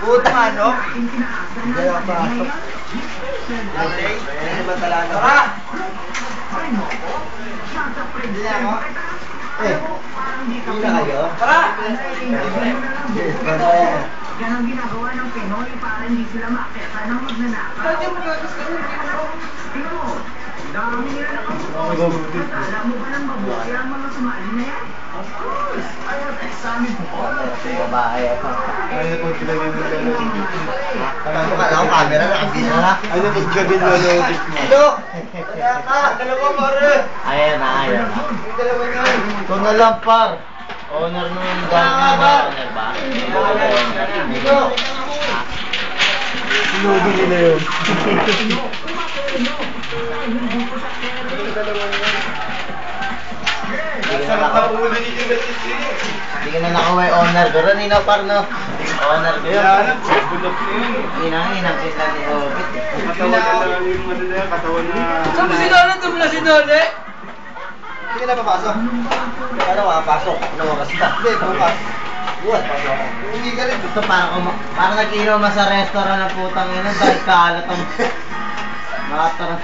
Puta ano? Hindi ako pasok. Okay? Ano ba talaga? Tara! Hindi na ako? Eh, hindi na kayo? Tara! Yes, bye. Yan ang ginagawa ng Pinoy para hindi sila makita ng magnanakaw. Bakit mo? Tingnan mo, dami nila nakabukas. Akala mo ba ng mabuti ang mga sumali na yan? Of course! I have examined all of them. Babae ako. Ano po sila yung Ano ka lang, camera na kasi na. Ano po gabi nalobit mo? Hello! Kaya ka! Dalawa pare! Ayan na, ayan na. Yung dalawa niya. Ito na lang, par. Owner nung dami na owner ba? Dito! Sinodi nila yun. Sarap na ulo ni Juventus Hindi ka na nakuha yung owner ko. Ron, ina par no? Owner ko yun. Bulok na yun. Inang inang kita ni Obit. Katawan na lang yung ano na katawan na... Saan mo si Dole? Na si Dole? Hindi ka na papasok. Paano makapasok? Ano oras ka? Hindi, bukas. Bukas, pasok. Hindi ka rin. Ito parang, parang nag-inom sa restaurant ng putang ina dahil kalat ang... Matara.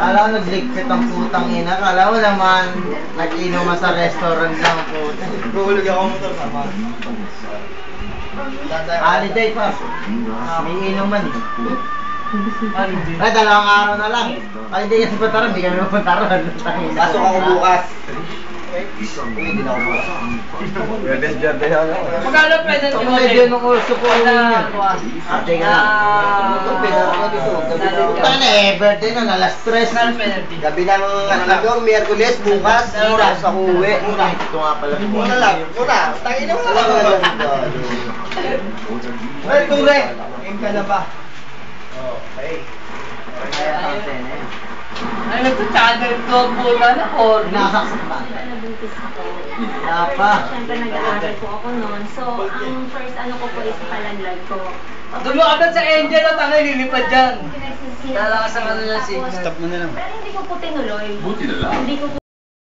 Kala ko nagligpit ang putang ina. Kala ko naman nag-inom sa restaurant lang putang. Guhulog ako motor sama. Holiday pa. May inuman eh. Ay, dalawang araw na lang. Holiday kasi puntaran, di kami mapuntaran. Pasok ako bukas. Hindi na ako bukas. Best job na yan. Magkano pwede Ito medyo nung uso ko. Ate ka na eh, birthday na, alas tres. Magkano penalty? Gabi ng ano na doon, Miyerkules, bukas. Bukas ako uwi. Ito nga pala. Muna lang, muna. Tangin mo lang. Ay, Ture! Game ka na ba? Okay. Sena yun. Ay, nagtutsaga ito, puta na, or Nasaksak ba? Nabuntis ako. Wala pa. Siyempre nag-aaral po ako noon. So, ang first ano ko po is palanlag ko. Mo agad sa angel at ang lilipad dyan. Lalakas ang ano niya, signal. Stop mo na lang. Pero hindi ko po tinuloy. Buti na lang. Hindi ko po